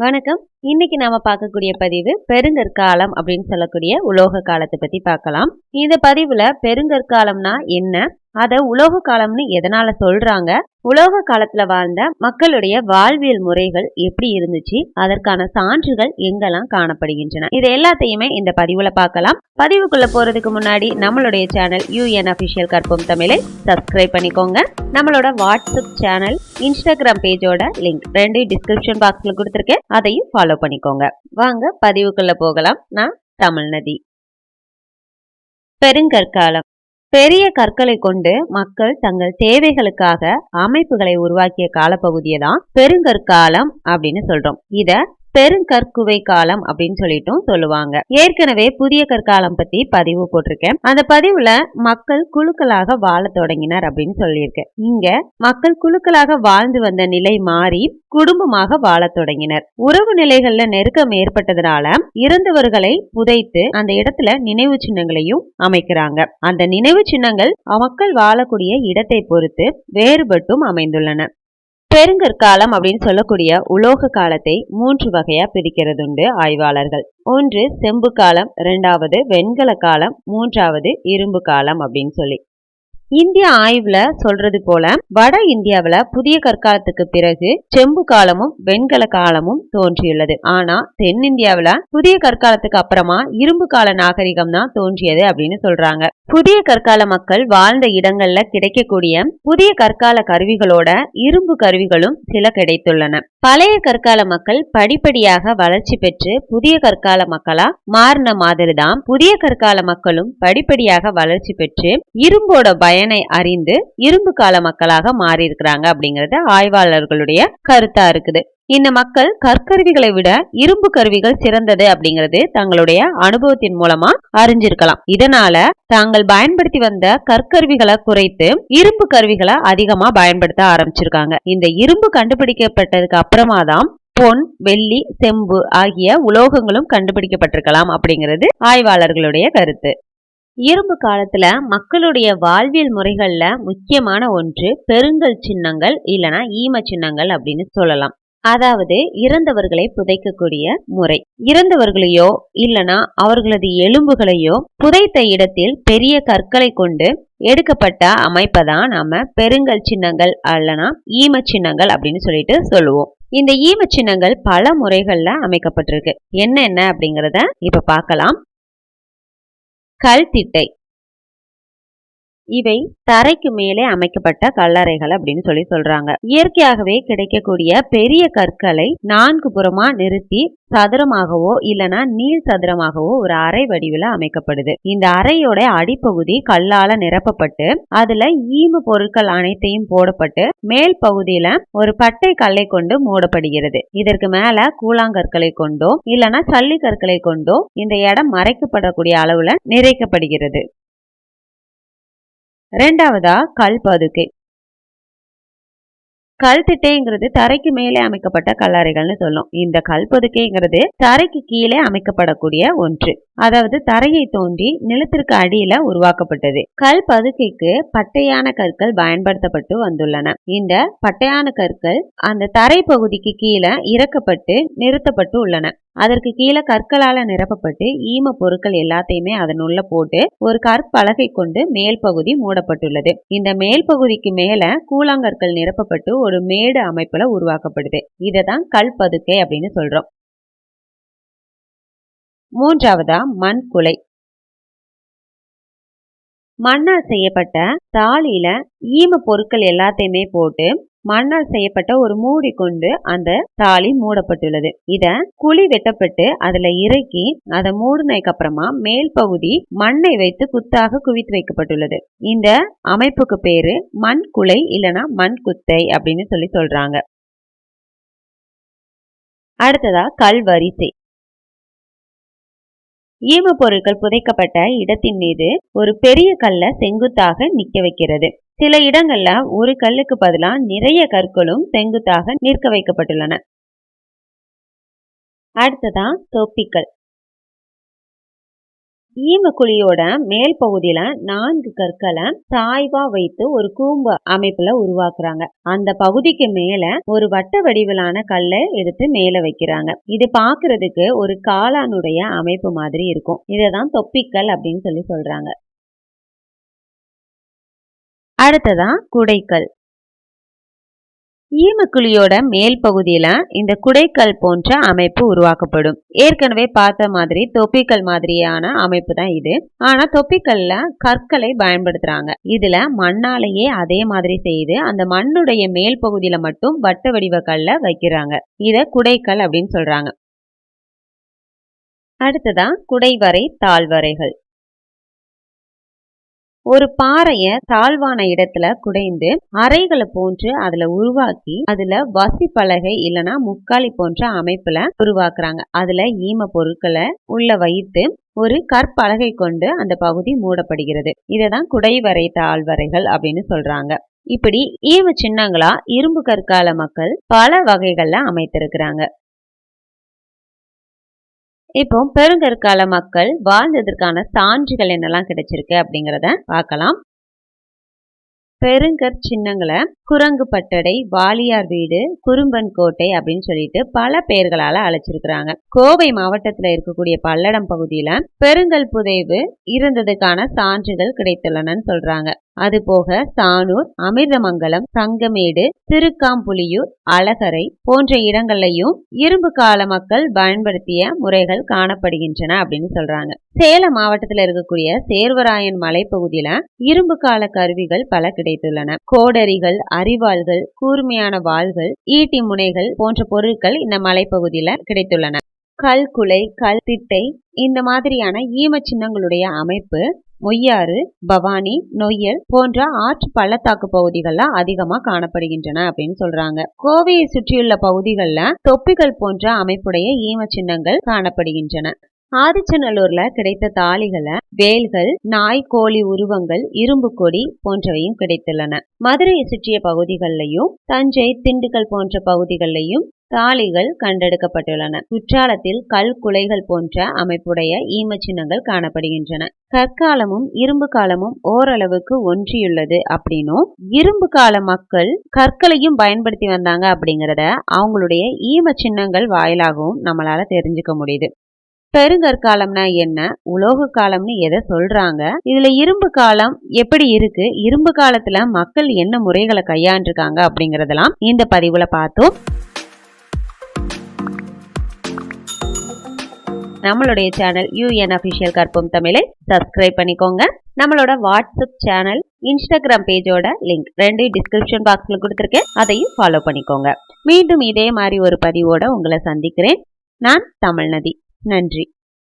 வணக்கம். இன்னைக்கு நாம பார்க்கக்கூடிய பதிவு பெருங்கற்காலம் அப்படின்னு சொல்லக்கூடிய உலோக காலத்தை பத்தி பார்க்கலாம். இந்த பதிவுல பெருங்கற்காலம்னா என்ன? அதை உலோக காலம்னு எதனால சொல்றாங்க? உலோக காலத்துல வாழ்ந்த மக்களுடைய வாழ்வியல் முறைகள் எப்படி இருந்துச்சு? அதற்கான சான்றுகள் எங்கெல்லாம் காணப்படுகின்றன? இது எல்லாத்தையுமே இந்த பதிவுல பார்க்கலாம். பதிவுக்குள்ள போறதுக்கு முன்னாடி நம்மளுடைய சேனல் யூஎன் அபிஷியல் கற்போம் தமிழை சப்ஸ்கிரைப் பண்ணிக்கோங்க. நம்மளோட வாட்ஸ்அப் சேனல் இன்ஸ்டாகிராம் பேஜோட லிங்க் ரெண்டு டிஸ்கிரிப்ஷன் பாக்ஸ்ல கொடுத்துருக்கேன். அதையும் ஃபாலோ பண்ணிக்கோங்க. வாங்க பதிவுக்குள்ள போகலாம். நான் தமிழ்நதி பெருங்கற்காலம். பெரிய கற்களை கொண்டு மக்கள் தங்கள் தேவைகளுக்காக அமைப்புகளை உருவாக்கிய காலப்பகுதியை தான் பெருங்கற்காலம் அப்படின்னு சொல்றோம். இத பெருங்கற்குவை காலம் அப்படின்னு சொல்லிட்டும் சொல்லுவாங்க. ஏற்கனவே புதிய கற்காலம் பத்தி பதிவு போட்டிருக்கேன். அந்த பதிவுல மக்கள் குழுக்களாக வாழ தொடங்கினர் அப்படின்னு சொல்லியிருக்கேன் இங்க மக்கள் குழுக்களாக வாழ்ந்து வந்த நிலை மாறி குடும்பமாக வாழ தொடங்கினர். உறவு நிலைகள்ல நெருக்கம் ஏற்பட்டதுனால இறந்தவர்களை புதைத்து அந்த இடத்துல நினைவு சின்னங்களையும் அமைக்கிறாங்க. அந்த நினைவு சின்னங்கள் மக்கள் வாழக்கூடிய இடத்தை பொறுத்து வேறுபட்டும் அமைந்துள்ளன. பெருங்கற்காலம் அப்படின்னு சொல்லக்கூடிய உலோக காலத்தை மூன்று வகையா பிரிக்கிறதுண்டு ஆய்வாளர்கள். ஒன்று செம்பு காலம் இரண்டாவது வெண்கல காலம் மூன்றாவது இரும்பு காலம் அப்படின்னு சொல்லி. இந்திய ஆய்வுல சொல்றது போல வட இந்தியாவில புதிய கற்காலத்துக்கு பிறகு செம்பு காலமும் வெண்கல காலமும் தோன்றியுள்ளது. ஆனா தென்னிந்தியாவில புதிய கற்காலத்துக்கு அப்புறமா இரும்பு கால நாகரிகம் தான் தோன்றியது அப்படின்னு சொல்றாங்க. புதிய கற்கால மக்கள் வாழ்ந்த இடங்கள்ல கிடைக்கக்கூடிய புதிய கற்கால கருவிகளோட இரும்பு கருவிகளும் சில கிடைத்துள்ளன. பழைய கற்கால மக்கள் படிப்படியாக வளர்ச்சி பெற்று புதிய கற்கால மக்களா மாறின மாதிரிதான் புதிய கற்கால மக்களும் படிப்படியாக வளர்ச்சி பெற்று இரும்போட பய பயனை அறிந்து இரும்பு கால மக்களாக மாறி இருக்கிறாங்க அப்படிங்கறது ஆய்வாளர்களுடைய கருத்தா இருக்குது. இந்த மக்கள் கற்கருவிகளை விட இரும்பு கருவிகள் சிறந்தது அப்படிங்கிறது தங்களுடைய அனுபவத்தின் மூலமா அறிஞ்சிருக்கலாம். இதனால தாங்கள் பயன்படுத்தி வந்த கற்கருவிகளை குறைத்து இரும்பு கருவிகளை அதிகமா பயன்படுத்த ஆரம்பிச்சிருக்காங்க. இந்த இரும்பு கண்டுபிடிக்கப்பட்டதுக்கு அப்புறமா தான் பொன் வெள்ளி செம்பு ஆகிய உலோகங்களும் கண்டுபிடிக்கப்பட்டிருக்கலாம் அப்படிங்கிறது ஆய்வாளர்களுடைய கருத்து. இரும்பு காலத்துல மக்களுடைய வாழ்வியல் முறைகள்ல முக்கியமான ஒன்று பெருங்கல் சின்னங்கள் இல்லனா ஈம சின்னங்கள் அப்படின்னு சொல்லலாம். அதாவது இறந்தவர்களை புதைக்கக்கூடிய முறை. இறந்தவர்களையோ இல்லனா அவர்களது எலும்புகளையோ புதைத்த இடத்தில் பெரிய கற்களை கொண்டு எடுக்கப்பட்ட அமைப்பை தான் நாம பெருங்கல் சின்னங்கள் அல்லனா ஈம சின்னங்கள் அப்படின்னு சொல்லிட்டு சொல்லுவோம். இந்த ஈம சின்னங்கள் பல முறைகள்ல அமைக்கப்பட்டிருக்கு. என்னென்ன அப்படிங்கறத இப்ப பார்க்கலாம். கல் திட்டை. இவை தரைக்கு மேலே அமைக்கப்பட்ட கல்லறைகள் அப்படின்னு சொல்லி சொல்றாங்க. இயற்கையாகவே கிடைக்கக்கூடிய பெரிய கற்களை நான்கு புறமா நிறுத்தி சதுரமாகவோ இல்லனா நீள் சதுரமாகவோ ஒரு அறை வடிவில் அமைக்கப்படுது. இந்த அறையோட அடிப்பகுதி கல்லால நிரப்பப்பட்டு அதுல ஈம பொருட்கள் அனைத்தையும் போடப்பட்டு மேல் பகுதியில ஒரு பட்டை கல்லை கொண்டு மூடப்படுகிறது. இதற்கு மேல கூழாங்கற்களை கொண்டோ இல்லனா சல்லி கற்களை கொண்டோ இந்த இடம் மறைக்கப்படக்கூடிய அளவுல நிறைக்கப்படுகிறது. ரெண்டாவதா கல் பதுக்கை. கல் திட்டைங்கிறது தரைக்கு மேலே அமைக்கப்பட்ட கல்லறைகள்னு சொல்லும். இந்த கல்பதுக்கைங்கிறது தரைக்கு கீழே அமைக்கப்படக்கூடிய ஒன்று. அதாவது தரையை தோண்டி நிலத்திற்கு அடியில உருவாக்கப்பட்டது. கல் பதுக்கைக்கு பட்டையான கற்கள் பயன்படுத்தப்பட்டு வந்துள்ளன. இந்த பட்டையான கற்கள் அந்த தரை பகுதிக்கு கீழே இறக்கப்பட்டு நிறுத்தப்பட்டு உள்ளன. அதற்கு கீழே கற்களால நிரப்பப்பட்டு ஈம பொருட்கள் எல்லாத்தையுமே அதனுள்ள போட்டு ஒரு கற்பலகை கொண்டு மேல் பகுதி மூடப்பட்டுள்ளது. இந்த மேல் பகுதிக்கு மேல கூழாங்கற்கள் நிரப்பப்பட்டு ஒரு மேடு அமைப்புல உருவாக்கப்படுது. இதை தான் கல் பதுக்கை அப்படின்னு சொல்றோம். மூன்றாவதா மண் குலை மண்ணால் செய்யப்பட்ட தாலியில ஈம பொருட்கள் எல்லாத்தையுமே போட்டு மண்ணால் செய்யப்பட்ட ஒரு மூடி கொண்டு அந்த தாலி மூடப்பட்டுள்ளது. இத குழி வெட்டப்பட்டு அதுல இறக்கி அதை மூடினதுக்கு அப்புறமா மேல் பகுதி மண்ணை வைத்து குத்தாக குவித்து வைக்கப்பட்டுள்ளது. இந்த அமைப்புக்கு பேரு மண் குலை இல்லனா மண் குத்தை அப்படின்னு சொல்லி சொல்றாங்க. அடுத்ததா கல் ஈவு பொருட்கள் புதைக்கப்பட்ட இடத்தின் மீது ஒரு பெரிய கல்ல செங்குத்தாக நிக்க வைக்கிறது. சில இடங்கள்ல ஒரு கல்லுக்கு பதிலா நிறைய கற்களும் செங்குத்தாக நிற்க வைக்கப்பட்டுள்ளன. அடுத்ததான் தொப்பிக்கல் ஈமக்குழியோட மேல் பகுதியில நான்கு கற்களை சாய்வா வைத்து ஒரு கூம்பு அமைப்புல உருவாக்குறாங்க. அந்த பகுதிக்கு மேல ஒரு வட்ட வடிவிலான கல்லை எடுத்து மேல வைக்கிறாங்க. இது பாக்குறதுக்கு ஒரு காளானுடைய அமைப்பு மாதிரி இருக்கும். இததான் தொப்பிக்கல் அப்படின்னு சொல்லி சொல்றாங்க. அடுத்ததான் குடைக்கல். ஈமக்குழியோட மேல் பகுதியில இந்த குடைக்கல் போன்ற அமைப்பு உருவாக்கப்படும். ஏற்கனவே பார்த்த மாதிரி தொப்பிக்கல் மாதிரியான அமைப்பு தான் இது. ஆனா தொப்பிக்கல்ல கற்களை பயன்படுத்துறாங்க. இதுல மண்ணாலேயே அதே மாதிரி செய்து அந்த மண்ணுடைய மேல் பகுதியில மட்டும் வட்ட வடிவ கல்ல வைக்கிறாங்க. இத குடைக்கல் அப்படின்னு சொல்றாங்க. அடுத்ததான் குடைவரை தாழ்வரைகள். ஒரு பாறைய தாழ்வான இடத்துல குடைந்து அறைகளை போன்று அதுல உருவாக்கி அதுல வசி பலகை இல்லைன்னா முக்காலி போன்ற அமைப்புல உருவாக்குறாங்க. அதுல ஈம பொருட்களை உள்ள வைத்து ஒரு கற்பலகை கொண்டு அந்த பகுதி மூடப்படுகிறது. இததான் குடைவரை தாழ்வரைகள் அப்படின்னு சொல்றாங்க. இப்படி ஈம சின்னங்களா இரும்பு கற்கால மக்கள் பல வகைகள்ல அமைத்திருக்கிறாங்க. இப்போ பெருங்கற்கால மக்கள் வாழ்ந்ததற்கான சான்றுகள் என்னெல்லாம் கிடைச்சிருக்கு அப்படிங்கிறத பார்க்கலாம். பெருங்கற் சின்னங்களை குரங்கு பட்டடை வாலியார் வீடு குறும்பன் கோட்டை அப்படின்னு சொல்லிட்டு பல பெயர்களால அழைச்சிருக்கிறாங்க. கோவை மாவட்டத்துல இருக்கக்கூடிய பல்லடம் பகுதியில பெருங்கல் புதைவு இருந்ததுக்கான சான்றுகள் கிடைத்துள்ளனன்னு சொல்றாங்க. அதுபோக சானூர் அமிர்தமங்கலம் சங்கமேடு திருக்காம்புலியூர் அழகரை போன்ற இடங்கள்லையும் இரும்பு கால மக்கள் பயன்படுத்திய முறைகள் காணப்படுகின்றன அப்படின்னு சொல்றாங்க. சேலம் மாவட்டத்தில் இருக்கக்கூடிய சேர்வராயன் மலைப்பகுதியில இரும்பு கால கருவிகள் பல கிடைத்துள்ளன. கோடரிகள் அரிவாள்கள் கூர்மையான வாள்கள் ஈட்டி முனைகள் போன்ற பொருட்கள் இந்த மலைப்பகுதியில கிடைத்துள்ளன. கல்குலை கல்திட்டை இந்த மாதிரியான ஈம சின்னங்களுடைய அமைப்பு மொய்யாறு பவானி நொய்யல் போன்ற ஆற்று பள்ளத்தாக்கு பகுதிகள்ல அதிகமா காணப்படுகின்றன அப்படின்னு சொல்றாங்க. கோவையை சுற்றியுள்ள பகுதிகளில் தொப்பிகள் போன்ற அமைப்புடைய ஈம சின்னங்கள் காணப்படுகின்றன. ஆதிச்சநல்லூர்ல கிடைத்த தாளிகளை வேல்கள் நாய் கோழி உருவங்கள் இரும்பு கொடி போன்றவையும் கிடைத்துள்ளன. மதுரையை சுற்றிய பகுதிகளிலையும் தஞ்சை திண்டுக்கல் போன்ற பகுதிகளிலையும் தாலிகள் கண்டெடுக்கப்பட்டுள்ளன. குற்றாலத்தில் கல் குலைகள் போன்ற அமைப்புடைய ஈமச்சின்னங்கள் காணப்படுகின்றன. கற்காலமும் இரும்பு காலமும் ஓரளவுக்கு ஒன்றியுள்ளது அப்படின்னும் இரும்பு கால மக்கள் கற்களையும் பயன்படுத்தி வந்தாங்க அப்படிங்கிறத அவங்களுடைய ஈம சின்னங்கள் வாயிலாகவும் நம்மளால தெரிஞ்சுக்க முடியுது. பெருங்கற்காலம்னா என்ன? உலோக காலம்னு எதை சொல்றாங்க? இதுல இரும்பு காலம் எப்படி இருக்கு? இரும்பு காலத்துல மக்கள் என்ன முறைகளை கையாண்டிருக்காங்க அப்படிங்கறதெல்லாம் இந்த பதிவுல பார்த்தோம். நம்மளுடைய சேனல் யூஎன் அஃபிஷியல் கற்போம் தமிழை சப்ஸ்கிரைப் பண்ணிக்கோங்க. நம்மளோட வாட்ஸ்அப் சேனல் இன்ஸ்டாகிராம் பேஜோட லிங்க் ரெண்டையும் டிஸ்கிரிப்ஷன் பாக்ஸில் கொடுத்துருக்கேன். அதையும் ஃபாலோ பண்ணிக்கோங்க. மீண்டும் இதே மாதிரி ஒரு பதிவோட உங்களை சந்திக்கிறேன். நான் தமிழ்நதி நன்றி.